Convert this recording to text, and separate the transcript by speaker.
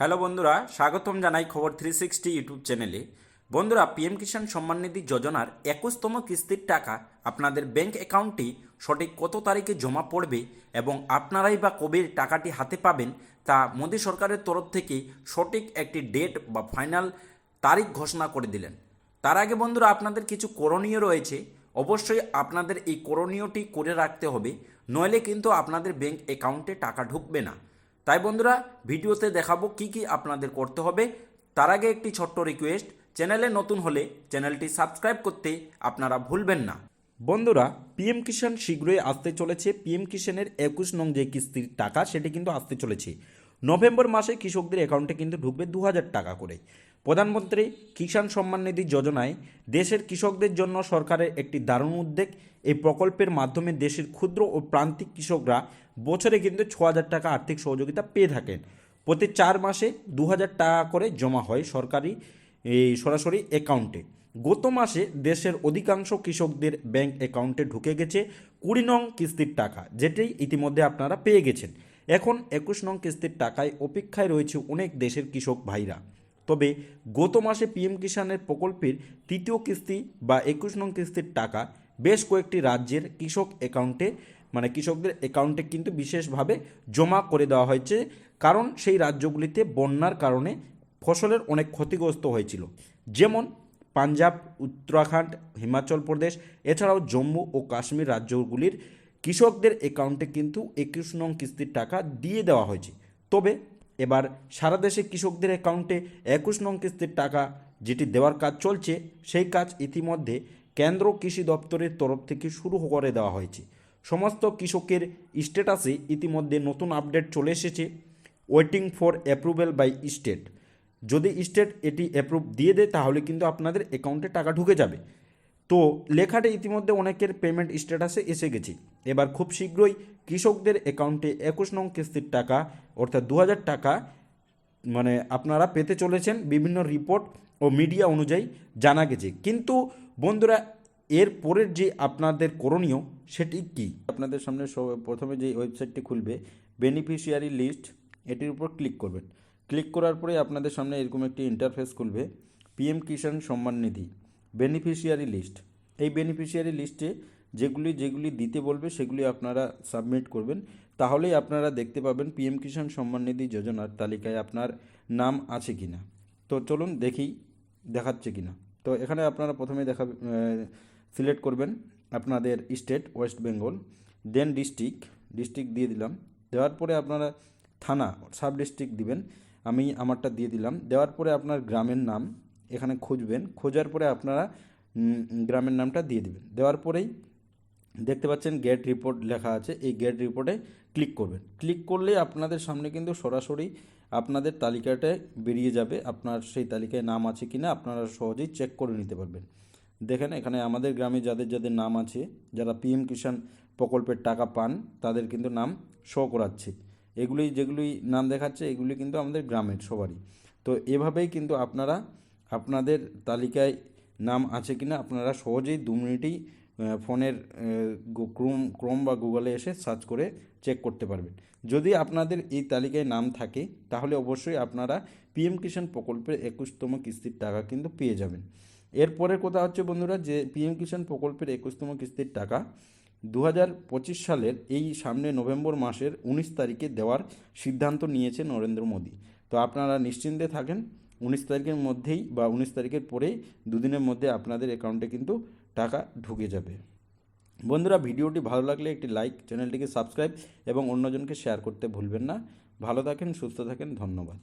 Speaker 1: Hello বন্ধুরা, স্বাগতম জানাই খবর থ্রি সিক্সটি ইউটিউব চ্যানেলে বন্ধুরা পিএম কিষাণ সম্মান নিধি যোজনার একুশতম কিস্তির টাকা আপনাদের ব্যাংক অ্যাকাউন্টে সঠিক কত তারিখে জমা পড়বে এবং আপনারাই বা কবে টাকাটি হাতে পাবেন তা মোদী সরকারের তরফ থেকে সঠিক একটি ডেট বা ফাইনাল তারিখ ঘোষণা করে দিলেন। তার আগে বন্ধুরা, আপনাদের কিছু করণীয় রয়েছে। অবশ্যই আপনাদের এই করণীয়টি করে রাখতে হবে, নইলে কিন্তু আপনাদের ব্যাংক অ্যাকাউন্টে টাকা ঢুকবে না। তাই বন্ধুরা, ভিডিওতে দেখাবো কি কি আপনাদের করতে হবে। তার আগে একটি ছোট্ট রিকোয়েস্ট চ্যানেলে নতুন হলে চ্যানেলটি সাবস্ক্রাইব করতে আপনারা ভুলবেন না। বন্ধুরা পিএম কিষাণ শীঘ্রই আসতে চলেছে। পিএম কিষাণের একুশ নং যে কিস্তির টাকা, সেটি কিন্তু আসতে চলেছে। নভেম্বর মাসে কৃষকদের অ্যাকাউন্টে কিন্তু ঢুকবে দু হাজার টাকা করে। প্রধানমন্ত্রী কিষাণ সম্মান নিধি যোজনায় দেশের কৃষকদের জন্য সরকারের একটি দারুণ উদ্যোগ। এই প্রকল্পের মাধ্যমে দেশের ক্ষুদ্র ও প্রান্তিক কৃষকরা বছরে কিন্তু ছ হাজার টাকা আর্থিক সহযোগিতা পেয়ে থাকেন। প্রতি চার মাসে দু হাজার টাকা করে জমা হয় সরকারি, এই সরাসরি অ্যাকাউন্টে। গত মাসে দেশের অধিকাংশ কৃষকদের ব্যাংক অ্যাকাউন্টে ঢুকে গেছে কুড়ি নং কিস্তির টাকা, যেটি ইতিমধ্যে আপনারা পেয়ে গেছেন। এখন একুশ নং কিস্তির টাকায় অপেক্ষায় রয়েছে অনেক দেশের কৃষক ভাইরা। তবে গত মাসে পিএম কিষাণের প্রকল্পের তৃতীয় কিস্তি বা একুশ নং কিস্তির টাকা বেশ কয়েকটি রাজ্যের কৃষক অ্যাকাউন্টে মানে কৃষকদের অ্যাকাউন্টে কিন্তু বিশেষভাবে জমা করে দেওয়া হয়েছে। কারণ সেই রাজ্যগুলিতে বন্যার কারণে ফসলের অনেক ক্ষতিগ্রস্ত হয়েছিল। যেমন পাঞ্জাব, উত্তরাখণ্ড, হিমাচল প্রদেশ, এছাড়াও জম্মু ও কাশ্মীর রাজ্যগুলির কৃষকদের অ্যাকাউন্টে কিন্তু একুশ নং কিস্তির টাকা দিয়ে দেওয়া হয়েছে। তবে এবার সারা দেশে কৃষকদের অ্যাকাউন্টে একুশ নং কিস্তির টাকা যেটি দেওয়ার কাজ চলছে, সেই কাজ ইতিমধ্যে কেন্দ্র কৃষি দপ্তরের তরফ থেকে শুরু করে দেওয়া হয়েছে। সমস্ত কৃষকের স্ট্যাটাসে ইতিমধ্যে নতুন আপডেট চলে এসেছে waiting for approval by state যদি স্টেট এটি অ্যাপ্রুভ দিয়ে দেয়, তাহলে কিন্তু আপনাদের অ্যাকাউন্টে টাকা ঢুকে যাবে। তো লেখাটা ইতিমধ্যে অনেকের পেমেন্ট স্ট্যাটাসে এসে গেছে। এবার খুব শীঘ্রই কৃষকদের অ্যাকাউন্টে একুশ নং কিস্তির টাকা, অর্থাৎ দু হাজার টাকা মানে আপনারা পেতে চলেছেন বিভিন্ন রিপোর্ট ও মিডিয়া অনুযায়ী জানা গেছে। কিন্তু বন্ধুরা, এর পরের যে আপনাদের করণীয় সেটি কি? আপনাদের সামনে প্রথমে যে ওয়েবসাইটটি খুলবে বেনিফিশিয়ারি লিস্ট এটির উপর ক্লিক করবেন। ক্লিক করার পরে আপনাদের সামনে এরকম একটি ইন্টারফেস খুলবে PM Kisan Samman Nidhi beneficiary list এই বেনিফিশিয়ারি লিস্টে যেগুলি যেগুলি দিতে বলবে, সেগুলি আপনারা সাবমিট করবেন। তাহলেই আপনারা দেখতে পাবেন পিএম কিষাণ সম্মান নিধি যোজনার তালিকায় আপনার নাম আছে কি না তো চলুন দেখি, দেখাচ্ছে কি না তো এখানে আপনারা প্রথমে দেখা সিলেক্ট করবেন আপনাদের state West Bengal then district district দিয়ে দিলাম। দেওয়ার পরে আপনারা থানা সাব ডিস্ট্রিক্ট দিবেন। আমি আমারটা দিয়ে দিলাম। দেওয়ার পরে আপনার গ্রামের নাম এখানে খুঁজবেন। খোঁজার পরে আপনারা গ্রামের নামটা দিয়ে দিবেন। দেওয়ার পরেই দেখতে পাচ্ছেন গেট রিপোর্ট লেখা আছে। এই গেট রিপোর্টে ক্লিক করবেন। ক্লিক করলে আপনাদের সামনে কিন্তু সরাসরি আপনাদের তালিকাটা বেরিয়ে যাবে। আপনার সেই তালিকায় নাম আছে কি না আপনারা সহজেই চেক করে নিতে পারবেন। দেখেন এখানে আমাদের গ্রামে যাদের যাদের নাম আছে, যারা পিএম কিষাণ প্রকল্পের টাকা পান, তাদের কিন্তু নাম শো করাচ্ছে। এগুলি যেগুলি নাম দেখাচ্ছে, এগুলি কিন্তু আমাদের গ্রামের সবারই। তো এভাবেই কিন্তু আপনারা আপনাদের তালিকায় নাম আছে কি না আপনারা সহজেই দু মিনিটেই ফোনের ক্রোম ক্রোম বা গুগলে এসে সার্চ করে চেক করতে পারবেন। যদি আপনাদের এই তালিকায় নাম থাকে, তাহলে অবশ্যই আপনারা পিএম কিষাণ প্রকল্পের একুশতম কিস্তির টাকা কিন্তু পেয়ে যাবেন। এরপরে কথা হচ্ছে বন্ধুরা যে পিএম কিষাণ প্রকল্পের একুশতম কিস্তির টাকা দু সালের এই সামনে নভেম্বর মাসের উনিশ তারিখে দেওয়ার সিদ্ধান্ত নিয়েছে নরেন্দ্র মোদী। তো আপনারা নিশ্চিন্তে থাকেন উনিশ তারিখের মধ্যেই বা উনিশ তারিখের পরেই দুদিনের মধ্যে আপনাদের অ্যাকাউন্টে কিন্তু টাকা ঢুকে যাবে। বন্ধুরা, ভিডিওটি ভালো লাগলে একটি লাইক চ্যানেলটিকে সাবস্ক্রাইব এবং অন্যজনকে শেয়ার করতে ভুলবেন না। ভালো থাকেন, সুস্থ থাকেন, ধন্যবাদ।